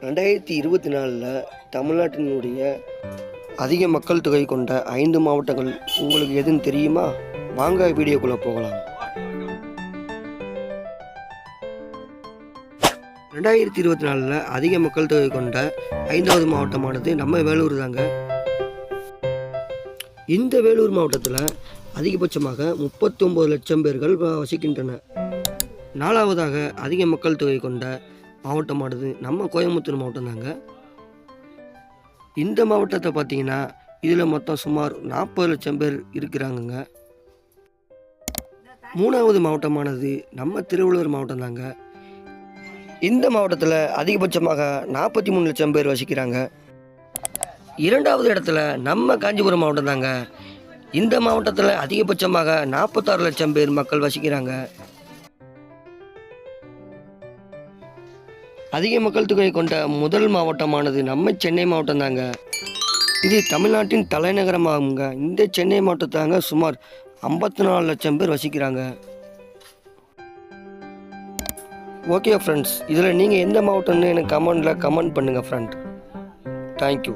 ரெண்டாயிரத்தி இருபத்தி நாலில் தமிழ்நாட்டினுடைய அதிக மக்கள் தொகை கொண்ட ஐந்து மாவட்டங்கள் உங்களுக்கு எதுன்னு தெரியுமா? வாங்க வீடியோக்குள்ளே போகலாம். ரெண்டாயிரத்தி இருபத்தி நாலில் அதிக மக்கள் தொகை கொண்ட ஐந்தாவது மாவட்டமானது நம்ம வேலூர் தாங்க. இந்த வேலூர் மாவட்டத்தில் அதிகபட்சமாக முப்பத்தி ஒம்பது லட்சம் பேர்கள் வ- நாலாவதாக அதிக மக்கள் தொகை கொண்ட மாவட்டமானது நம்ம கோயம்புத்தூர் மாவட்டம் தாங்க. இந்த மாவட்டத்தை பார்த்தீங்கன்னா இதில் மொத்தம் சுமார் நாற்பது லட்சம் பேர் இருக்கிறாங்கங்க. மூணாவது மாவட்டமானது நம்ம திருவள்ளூர் மாவட்டம் தாங்க. இந்த மாவட்டத்தில் அதிகபட்சமாக நாற்பத்தி மூணு லட்சம் பேர் வசிக்கிறாங்க. இரண்டாவது இடத்துல நம்ம காஞ்சிபுரம் மாவட்டம் தாங்க. இந்த மாவட்டத்தில் அதிகபட்சமாக நாற்பத்தாறு லட்சம் பேர் மக்கள் வசிக்கிறாங்க. அதிக மக்கள் தொகை கொண்ட முதல் மாவட்டமானது நம்ம சென்னை மாவட்டம் தாங்க. இது தமிழ்நாட்டின் தலைநகரமாகுங்க. இந்த சென்னை மாவட்டத்தாங்க சுமார் ஐம்பத்தி நாலு லட்சம் பேர் வசிக்கிறாங்க. ஓகே ஃப்ரெண்ட்ஸ் இதில் நீங்கள் எந்த மாவட்டம்னு எனக்கு கமெண்டில் கமெண்ட் பண்ணுங்கள் ஃப்ரெண்ட் தேங்க்யூ